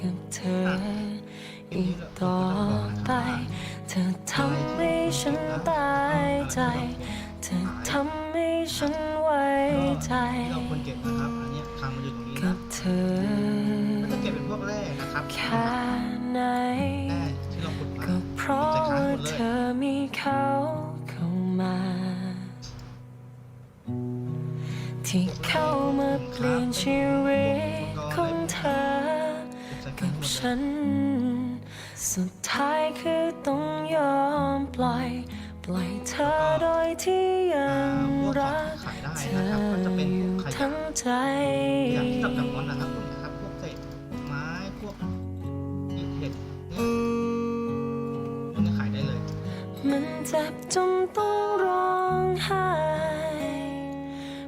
กับเธอ อีกต่อไป เธอทำให้ฉันตายใจ เธอทำให้ฉันไว้ใจ เราควรเก็บนะครับอันเนี้ยคางมันอยู่ตรงนี้กันะบเธอ ก็จะเก็บเป็นพวกแร่นะครับแค่ไหน แร่ที่เราขุดมาก็เพราะจะค้างหมดเธเลยอมีเขาเข้ามา ที่เข้ามาเปลี่ยนชีวิตกับ ฉัน สุดท้ายคือต้องยอมปล่อย ปล่อยเธอโดยที่ยังรัก ขายได้เธนะครับก็จะเป็นอพวยู่กขยะทั้งใจ อย่างที่จับจากมอนนะครับพวกนะครับพวกเศษไม้พวกอิฐเห็ดเนี่ยพวกนี้ขายได้เลยมันเจ็บจนต้องร้องไห้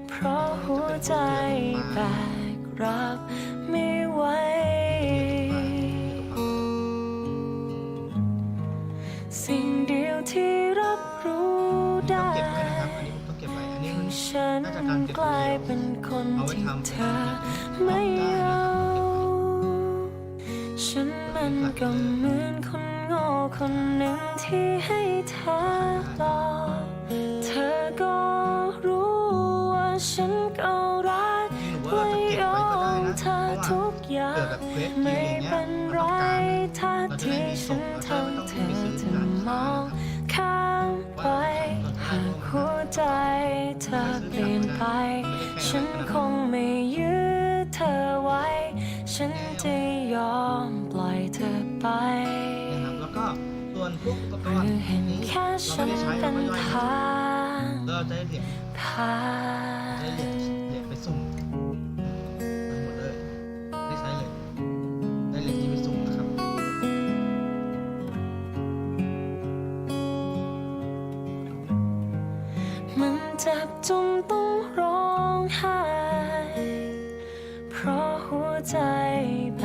เพราะหัวใจแบกรับ สิ่งเดียวที่รับรู้ได้เก็บไว้นะครับ อันนี้ผมต้องเก็บไว้ อันนี้มันฉันน่าจะการเก็บกลายเป็นคนที่เธอไม่เอาฉันมันก็เหมือนคนโง่คนหนึ่งที่ให้เธอหลอเธอก็รู้ว่าฉันก็รัก เกิดแบบเควสไม่อย่างเงี้ยเป็นไรเราต้องการถ้าที่ฉันทำเธอจะมองข้ามไป หากหัวใจเธอเปลี่ยนไป ฉันคงไม่ยื้อเธอไว้ ฉันจะยอมปล่อยเธอไป นะครับแล้วก็ส่วนพวกอุปหกรืรอณ์เห็นนี้แค่เราฉัไม่นได้ใช้เป็เรานก็ย่อยทางแล้วเราจะได้เหรียญผ่าไจ็บจนต้องร้องไห้ เพราะหัวใจแบ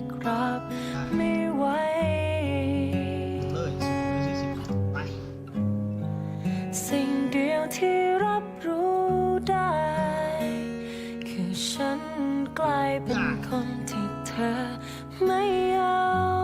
กรับไม่ไหวสิ่งเดียวที่รับรู้ได้ คือฉันกลายเป็นคนที่เธอไม่เอา